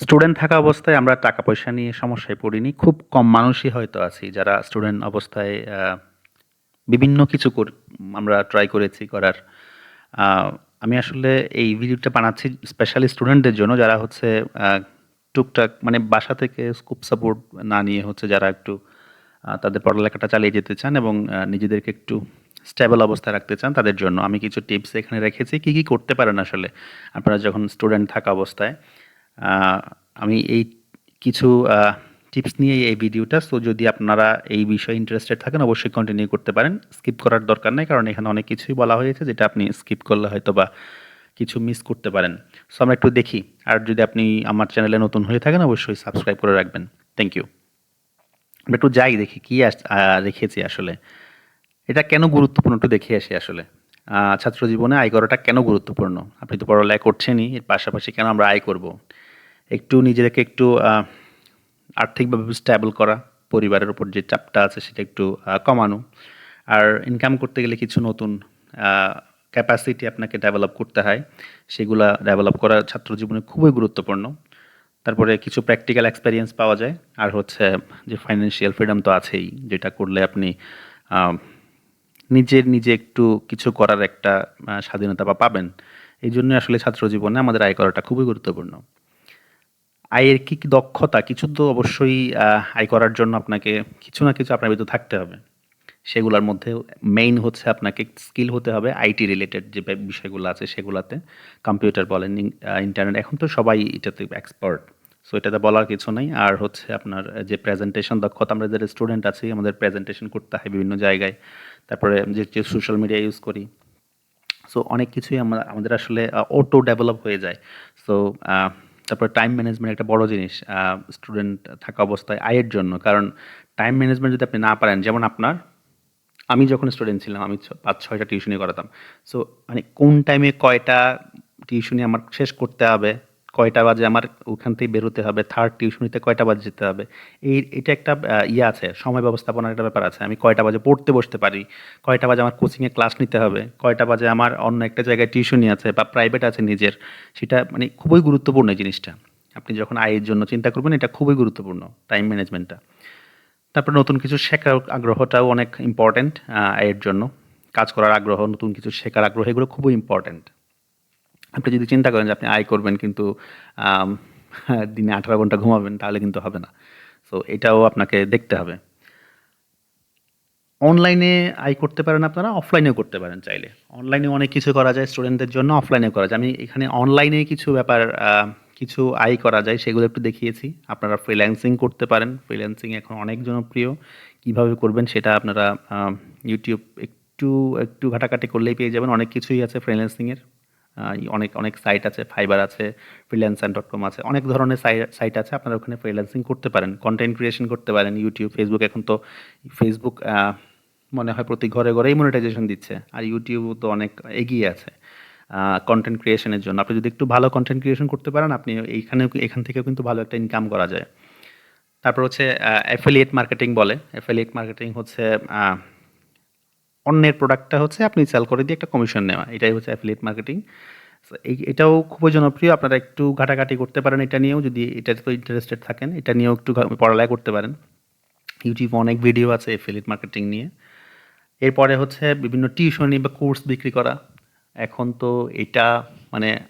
Student থাকা অবস্থায় আমরা টাকা পয়সা নিয়ে সমস্যায় পড়িনি। খুব কম মানুষই হয়তো আছি যারা স্টুডেন্ট অবস্থায় বিভিন্ন কিছু আমরা ট্রাই করেছি করার। আমি আসলে এই ভিডিওটা বানাচ্ছি স্পেশালি স্টুডেন্টদের জন্য যারা হচ্ছে টুকটাক মানে বাসা থেকে স্কুপ সাপোর্ট না নিয়ে হচ্ছে যারা একটু তাদের পড়ালেখাটা চালিয়ে যেতে চান এবং নিজেদেরকে একটু স্টেবল অবস্থায় রাখতে চান তাদের জন্য আমি কিছু টিপস এখানে রেখেছি। কি, কি করতে পারেন আসলে আপনারা যখন স্টুডেন্ট থাকা অবস্থায়। আমি এই কিছু টিপস নিয়ে এই ভিডিওটা। সো যদি আপনারা এই বিষয়ে ইন্টারেস্টেড থাকেন অবশ্যই কন্টিনিউ করতে পারেন। স্কিপ করার দরকার নেই কারণ এখানে অনেক কিছুই বলা হয়েছে যেটা আপনি স্কিপ করলে হয়তো বা কিছু মিস করতে পারেন। সো আমরা একটু দেখি। আর যদি আপনি আমার চ্যানেলে নতুন হয়ে থাকেন অবশ্যই সাবস্ক্রাইব করে রাখবেন। Thank you. আমরা একটু যাই দেখি কী রেখেছি আসলে। এটা কেন গুরুত্বপূর্ণ একটু দেখে আসি আসলে। ছাত্র জীবনে আয় করাটা কেন গুরুত্বপূর্ণ? আপনি তো পড়ালেখা করছেনই, এর পাশাপাশি কেন আমরা আয় করব? একটু নিজেদেরকে একটু আর্থিকভাবে স্টেবল করা, পরিবারের উপর যে চাপটা আছে সেটা একটু কমানো। আর ইনকাম করতে গেলে কিছু নতুন ক্যাপাসিটি আপনাকে ডেভেলপ করতে হয়। সেগুলা ডেভেলপ করা ছাত্র জীবনে খুবই গুরুত্বপূর্ণ। তারপরে কিছু প্র্যাকটিক্যাল এক্সপেরিয়েন্স পাওয়া যায়। আর হচ্ছে যে ফাইন্যান্সিয়াল ফ্রিডম তো আছেই। যেটা করলে আপনি নিজের নিজে একটু কিছু করার একটা স্বাধীনতা বা পাবেন। এইজন্যই আসলে ছাত্র জীবনে আমাদের আয় করাটা খুবই গুরুত্বপূর্ণ। আয়ের কি, কি দক্ষতা? কিছু তো অবশ্যই আয় করার জন্য আপনাকে কিছু না কিছু আপনার ভিতর থাকতে হবে। সেগুলোর মধ্যে মেইন হচ্ছে আপনাকে স্কিল হতে হবে আইটি রিলেটেড যে বিষয়গুলো আছে সেগুলাতে। কম্পিউটার বলেন, ইন্টারনেট এখন তো সবাই এটাতে এক্সপার্ট। সো এটাতে বলার কিছু নাই। আর হচ্ছে আপনার যে প্রেজেন্টেশন দক্ষতা আমরা যারা স্টুডেন্ট আছি আমাদের প্রেজেন্টেশন করতে হয় বিভিন্ন জায়গায়। তারপরে যে, যে সোশ্যাল মিডিয়া ইউজ করি। সো অনেক কিছুই আমরা আমাদের আসলে অটো ডেভেলপ হয়ে যায়। সো তারপরে টাইম ম্যানেজমেন্ট একটা বড় জিনিস স্টুডেন্ট থাকা অবস্থায় আয়ের জন্য। কারণ টাইম ম্যানেজমেন্ট যদি আপনি না পারেন যেমন আপনার আমি যখন স্টুডেন্ট ছিলাম আমি পাঁচ ছয়টা টিউশনি করাতাম। সো মানে কোন টাইমে কয়টা টিউশনি আমার শেষ করতে হবে, কয়টা বাজে আমার ওখান থেকে বেরোতে হবে, থার্ড টিউশনিতে কয়টা বাজে যেতে হবে। এই এটা একটা ইয়ে আছে, সময় ব্যবস্থাপনার একটা ব্যাপার আছে। আমি কয়টা বাজে পড়তে বসতে পারি, কয়টা বাজে আমার কোচিংয়ে ক্লাস নিতে হবে, কয়টা বাজে আমার অন্য একটা জায়গায় টিউশনি আছে বা প্রাইভেট আছে নিজের। সেটা মানে খুবই গুরুত্বপূর্ণ এই জিনিসটা। আপনি যখন আয়ের জন্য চিন্তা করবেন এটা খুবই গুরুত্বপূর্ণ টাইম ম্যানেজমেন্টটা। তারপরে নতুন কিছু শেখার আগ্রহটাও অনেক ইম্পর্ট্যান্ট আয়ের জন্য। কাজ করার আগ্রহ, নতুন কিছু শেখার আগ্রহ এগুলো খুবই ইম্পোর্টেন্ট। আপনি যদি চিন্তা করেন যে আপনি আয় করবেন কিন্তু দিনে 18 ঘণ্টা ঘুমাবেন তাহলে কিন্তু হবে না। সো এটাও আপনাকে দেখতে হবে। অনলাইনে আয় করতে পারেন আপনারা, অফলাইনেও করতে পারেন চাইলে। অনলাইনে অনেক কিছু করা যায় স্টুডেন্টদের জন্য, অফলাইনেও করা যায়। আমি এখানে অনলাইনে কিছু ব্যাপার কিছু আয় করা যায় সেগুলো একটু দেখিয়েছি। আপনারা ফ্রিল্যান্সিং করতে পারেন। ফ্রিল্যান্সিং এখন অনেক জনপ্রিয়। কীভাবে করবেন সেটা আপনারা ইউটিউব একটু, একটু ঘাটাঘাটি করলেই পেয়ে যাবেন। অনেক কিছুই আছে ফ্রিল্যান্সিং এর। আ অনেক, অনেক সাইট আছে, ফাইবার আছে, ফ্রিল্যান্স ডট কম আছে। অনেক ধরনের সাই সাইট আছে। আপনারা ওখানে ফ্রিল্যান্সিং করতে পারেন। কন্টেন্ট ক্রিয়েশন করতে পারেন। ইউটিউব ফেসবুক এখন তো ফেসবুক মনে হয় প্রতি ঘরে, ঘরেই মনিটাইজেশন দিচ্ছে। আর YouTube তো অনেক এগিয়ে আছে। কনটেন্ট ক্রিয়েশন জন্য। আপনি যদি একটু ভালো কন্টেন্ট ক্রিয়েশন করতে পারেন আপনি এইখানেও এখান থেকেও কিন্তু ভালো একটা ইনকাম করা যায়। তারপর হচ্ছে অ্যাফিলিয়েট মার্কেটিং বলে। অ্যাফিলিয়েট মার্কেটিং হচ্ছে অন্যের প্রোডাক্টটা হচ্ছে আপনি সেল করে দিয়ে একটা কমিশন নেওয়া। এটাই হচ্ছে অ্যাফিলিয়েট মার্কেটিং। এই, এটাও খুবই জনপ্রিয়। আপনারা একটু ঘাটাঘাটি করতে পারেন এটা নিয়েও যদি এটাতে ইন্টারেস্টেড থাকেন। এটা নিয়েও একটু পড়ালেখা করতে পারেন। ইউটিউবে অনেক ভিডিও আছে অ্যাফিলিয়েট মার্কেটিং নিয়ে। এরপরে হচ্ছে বিভিন্ন টিউশনি বা কোর্স বিক্রি করা। এখন তো এটা মানে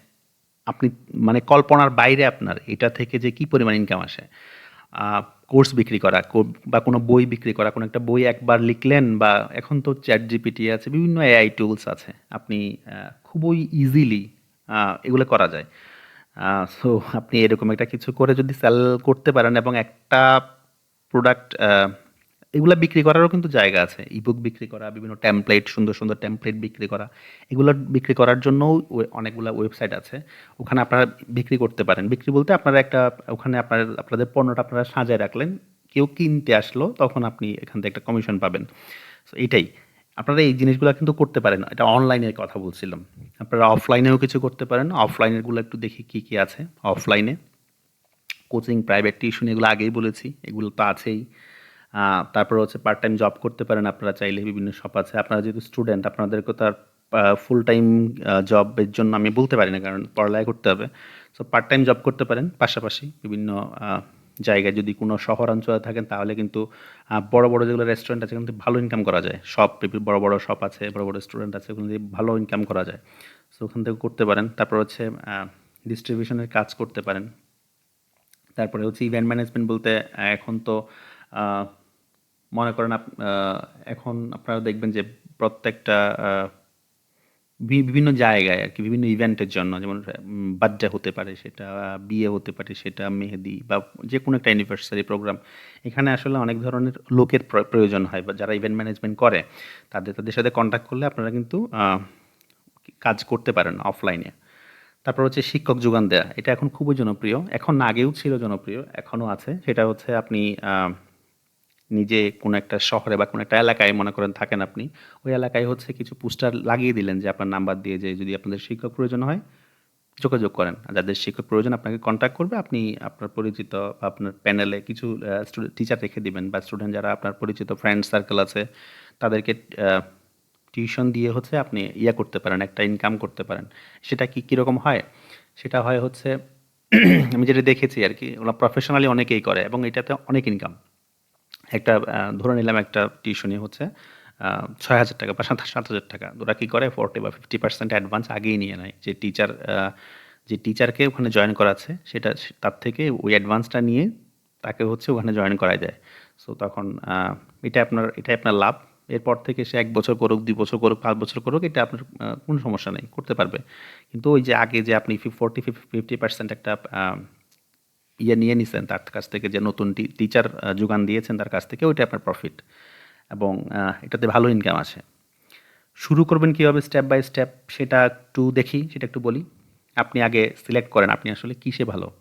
আপনি মানে কল্পনার বাইরে আপনার এটা থেকে যে কি পরিমাণ ইনকাম আসে। কোর্স বিক্রি করা বা কোনো বই বিক্রি করা। কোনো একটা বই একবার লিখলেন বা এখন তো চ্যাট জিপিটি আছে, বিভিন্ন এআই টুলস আছে। আপনি খুবই ইজিলি এগুলো করা যায়। সো আপনি এরকম একটা কিছু করে যদি সেল করতে পারেন এবং একটা প্রোডাক্ট এগুলা বিক্রি করারও কিন্তু জায়গা আছে। ইবুক বিক্রি করা, বিভিন্ন টেমপ্লেট সুন্দর, সুন্দর টেমপ্লেট বিক্রি করা। এগুলো বিক্রি করার জন্যও অনেকগুলা ওয়েবসাইট আছে। ওখানে আপনারা বিক্রি করতে পারেন। বিক্রি বলতে আপনারা একটা ওখানে আপনার আপনাদের পণ্যটা আপনারা সাজায় রাখলেন। কেউ কিনতে আসলো তখন আপনি এখান থেকে একটা কমিশন পাবেন। সো এইটাই। আপনারা এই জিনিসগুলা কিন্তু করতে পারেন। এটা অনলাইনের কথা বলছিলাম। আপনারা অফলাইনেও কিছু করতে পারেন। অফলাইনেরগুলো একটু দেখি কি, কি আছে অফলাইনে। কোচিং, প্রাইভেট টিউশন এগুলো আগেই বলেছি। এগুলো তো আছেই। তারপরে হচ্ছে পার্ট টাইম জব করতে পারেন, আপনারা চাইলে বিভিন্ন শপ আছে। আপনারা যেহেতু স্টুডেন্ট আপনাদেরকে তো আর ফুল টাইম জবের জন্য আমি বলতে পারি না, কারণ পড়ালেখা করতে হবে। সো পার্ট টাইম জব করতে পারেন, পাশাপাশি বিভিন্ন জায়গায় যদি কোনো শহরাঞ্চলে থাকেন, তাহলে কিন্তু বড় বড় যেগুলো রেস্টুরেন্ট আছে কিন্তু ভালো ইনকাম করা যায় শপ বড় বড় শপ আছে, বড় বড় রেস্টুরেন্ট আছে, ওখানে দিয়ে ভালো ইনকাম করা যায় সো ওখান থেকে করতে পারেন তারপর হচ্ছে ডিস্ট্রিবিউশনের কাজ করতে পারেন তারপরে হচ্ছে ইভেন্ট ম্যানেজমেন্ট বলতে, এখন তো মনে করেন এখন আপনারা দেখবেন যে প্রত্যেকটা বিভিন্ন জায়গায় আর কি, বিভিন্ন ইভেন্টের জন্য, যেমন বার্থডে হতে পারে সেটা, বিয়ে হতে পারে সেটা, মেহেদি বা যে কোনো একটা অ্যানিভার্সারি প্রোগ্রাম এখানে আসলে অনেক ধরনের লোকের প্রয়োজন হয় বা যারা ইভেন্ট ম্যানেজমেন্ট করে, তাদের তাদের সাথে কন্ট্যাক্ট করলে আপনারা কিন্তু কাজ করতে পারেন অফলাইনে তারপর হচ্ছে শিক্ষক যোগান দেয়া, এটা এখন খুবই জনপ্রিয়, এখন আগেও ছিল জনপ্রিয়, এখনও আছে, সেটা হচ্ছে আপনি নিজে কোনো একটা শহরে বা কোনো একটা এলাকায় মনে করেন থাকেন আপনি, ওই এলাকায় হচ্ছে কিছু পোস্টার লাগিয়ে দিলেন যে আপনার নাম্বার দিয়ে যে যদি আপনাদের শিক্ষক প্রয়োজন হয়, যোগাযোগ করেন। যাদের শিক্ষক প্রয়োজন আপনাকে কন্ট্যাক্ট করবে, আপনি আপনার পরিচিত বা আপনার প্যানেলে কিছু টিচার রেখে দিবেন বা স্টুডেন্ট যারা আপনার পরিচিত ফ্রেন্ড সার্কেল আছে, তাদেরকে টিউশন দিয়ে হচ্ছে আপনি ইয়া করতে পারেন, একটা ইনকাম করতে পারেন। সেটা কি কীরকম হয়? সেটা হয় হচ্ছে, আমি যেটা দেখেছি আর কি, ওরা প্রফেশনালি অনেকেই করে এবং এটাতে অনেক ইনকাম একটা ধরে নিলাম একটা টিউশনি হচ্ছে ছয় হাজার টাকা বা সাত সাত হাজার টাকা। ওরা কী করে? ফোর্টি বা ফিফটি পার্সেন্ট অ্যাডভান্স আগেই নিয়ে নেয়। যে টিচার যে টিচারকে ওখানে জয়েন করাচ্ছে, সেটা, তার থেকে ওই অ্যাডভান্সটা নিয়ে তাকে হচ্ছে ওখানে জয়েন করা যায় সো তখন এটা আপনার এটাই আপনার লাভ। এরপর থেকে সে এক বছর করুক, দুই বছর করুক, পাঁচ বছর করুক, এটা আপনার কোনো সমস্যা নেই, করতে পারবে। কিন্তু ওই যে আগে যে আপনি ফোর্টি ফিফটি পার্সেন্ট একটা ইয়ে নিয়ে নিছেন তার কাছ থেকে যে নতুন টিচার যোগান দিয়েছেন তার কাছ থেকে ওইটা আপনার প্রফিট এবং এটাতে ভালো ইনকাম আছে শুরু করবেন কীভাবে স্টেপ বাই স্টেপ সেটা একটু দেখি, সেটা একটু বলি। আপনি আগে সিলেক্ট করেন আপনি আসলে কিসে ভালো।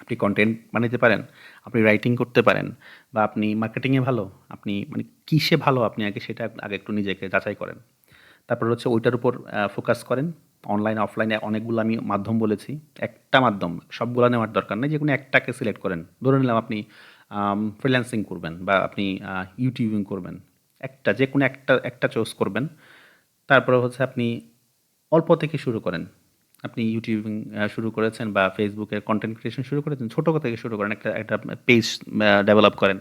আপনি কন্টেন্ট বানাতে পারেন, আপনি রাইটিং করতে পারেন বা আপনি মার্কেটিংয়ে ভালো, আপনি মানে কিসে ভালো আপনি আগে সেটা আগে একটু নিজেকে যাচাই করেন। তারপর হচ্ছে ওইটার উপর ফোকাস করেন। অনলাইন অফলাইনে অনেকগুলো আমি মাধ্যম বলেছি। একটা মাধ্যম, সবগুলো নেওয়ার দরকার নেই। যে কোনো একটাকে সিলেক্ট করেন। ধরে নিলাম আপনি ফ্রিল্যান্সিং করবেন বা আপনি ইউটিউবিং করবেন। একটা যে কোনো একটা একটা চুজ করবেন। তারপরে হচ্ছে আপনি অল্প থেকে শুরু করেন। আপনি ইউটিউবিং শুরু করেছেন বা ফেসবুকের কন্টেন্ট ক্রিয়েশন শুরু করেছেন, ছোটো থেকে শুরু করেন। একটা একটা পেজ ডেভেলপ করেন।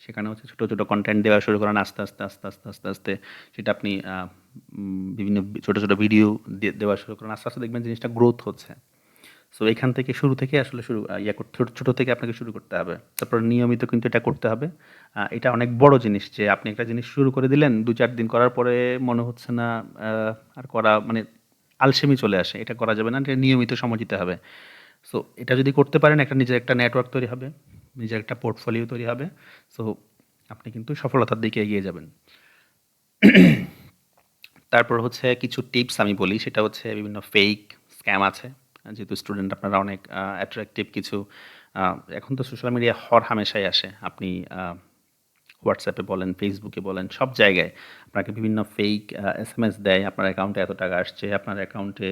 সেখানে হচ্ছে ছোটো ছোটো কন্টেন্ট দেওয়া শুরু করেন আস্তে আস্তে আস্তে আস্তে আস্তে আস্তে। সেটা আপনি বিভিন্ন ছোটো ছোটো ভিডিও দেওয়া শুরু করেন আস্তে আস্তে দেখবেন জিনিসটা গ্রোথ হচ্ছে। সো এখান থেকে শুরু থেকে আসলে শুরু ইয়া ছোটো ছোটো থেকে আপনাকে শুরু করতে হবে। তারপর নিয়মিত কিন্তু এটা করতে হবে। এটা অনেক বড় জিনিস যে আপনি একটা জিনিস শুরু করে দিলেন দু চার দিন করার পরে মনে হচ্ছে না আর করা মানে আলসেমি চলে আসে। এটা করা যাবে না, এটা নিয়মিত সময় দিতে হবে। সো এটা যদি করতে পারেন, একটা নিজের একটা নেটওয়ার্ক তৈরি হবে, নিজের একটা পোর্টফোলিও তৈরি হবে। সো আপনি কিন্তু সফলতার দিকে এগিয়ে যাবেন। তারপর হচ্ছে কিছু টিপস আমি বলি, সেটা হচ্ছে বিভিন্ন ফেক স্ক্যাম আছে। যেহেতু স্টুডেন্ট আপনারা অনেক অ্যাট্রাকটিভ কিছু এখন তো সোশ্যাল মিডিয়া হর হামেশাই আসে। আপনি হোয়াটসঅ্যাপে বলেন ফেসবুকে বলেন, সব জায়গায় আপনাকে বিভিন্ন ফেক এস এম এস দেয়, আপনার অ্যাকাউন্টে এত টাকা আসছে, আপনার অ্যাকাউন্টে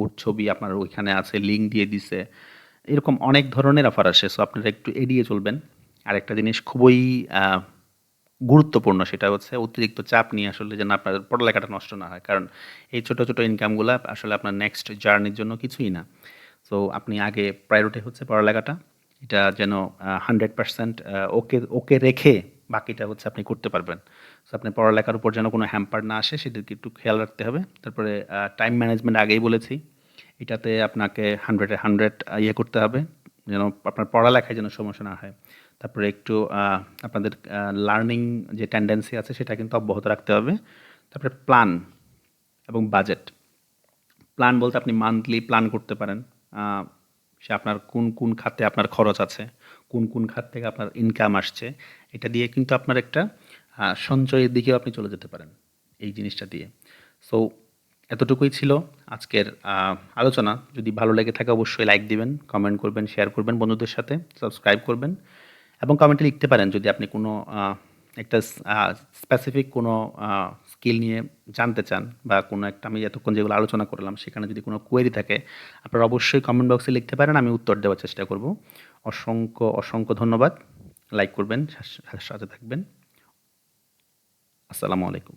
ওর ছবি আপনার ওইখানে আছে লিঙ্ক দিয়ে দিছে। এরকম অনেক ধরনের অফার আসে। সো আপনারা একটু এড়িয়ে চলবেন। আর একটা জিনিস খুবই গুরুত্বপূর্ণ সেটা হচ্ছে অতিরিক্ত চাপ নিয়ে আসলে যেন আপনার পড়ালেখাটা নষ্ট না হয়। কারণ এই ছোটো ছোটো ইনকামগুলো আসলে আপনার নেক্সট জার্নির জন্য কিছুই না। সো আপনি আগে প্রায়োরিটি হচ্ছে পড়ালেখাটা। এটা যেন হান্ড্রেড পার্সেন্ট ওকে ওকে রেখে বাকিটা হচ্ছে আপনি করতে পারবেন। সো আপনি পড়ালেখার উপর যেন কোনো হ্যাম্পার না আসে, সেদিকে একটু খেয়াল রাখতে হবে। তারপরে টাইম ম্যানেজমেন্ট আগেই বলেছি, এটাতে আপনাকে হান্ড্রেডে হান্ড্রেড ইয়ে করতে হবে। যেন আপনার পড়ালেখায় যেন সমস্যা না হয়। তারপরে একটু আপনাদের লার্নিং যে টেন্ডেন্সি আছে সেটা কিন্তু অব্যাহত রাখতে হবে। তারপরে প্ল্যান এবং বাজেট প্ল্যান বলতে আপনি মান্থলি প্ল্যান করতে পারেন। সে আপনার কোন কোন খাতে আপনার খরচ আছে, কোন কোন খাত থেকে আপনার ইনকাম আসছে, এটা দিয়ে কিন্তু আপনার একটা সঞ্চয়ের দিকেও আপনি চলে যেতে পারেন এই জিনিসটা দিয়ে। সো এতটুকুই ছিল আজকের আলোচনা। যদি ভালো লেগে থাকে অবশ্যই লাইক দিবেন কমেন্ট করবেন শেয়ার করবেন বন্ধুদের সাথে সাবস্ক্রাইব করবেন। এবং কমেন্টে লিখতে পারেন যদি আপনি কোনো একটা স্পেসিফিক কোনো স্কিল নিয়ে জানতে চান বা কোনো একটা, আমি এতক্ষণ যেগুলো আলোচনা করলাম সেখানে যদি কোনো কোয়েরি থাকে, আপনারা অবশ্যই কমেন্ট বক্সে লিখতে পারেন, আমি উত্তর দেওয়ার চেষ্টা করব। অসংখ্য অসংখ্য ধন্যবাদ। লাইক করবেন, সাথে থাকবেন। আসসালামু আলাইকুম।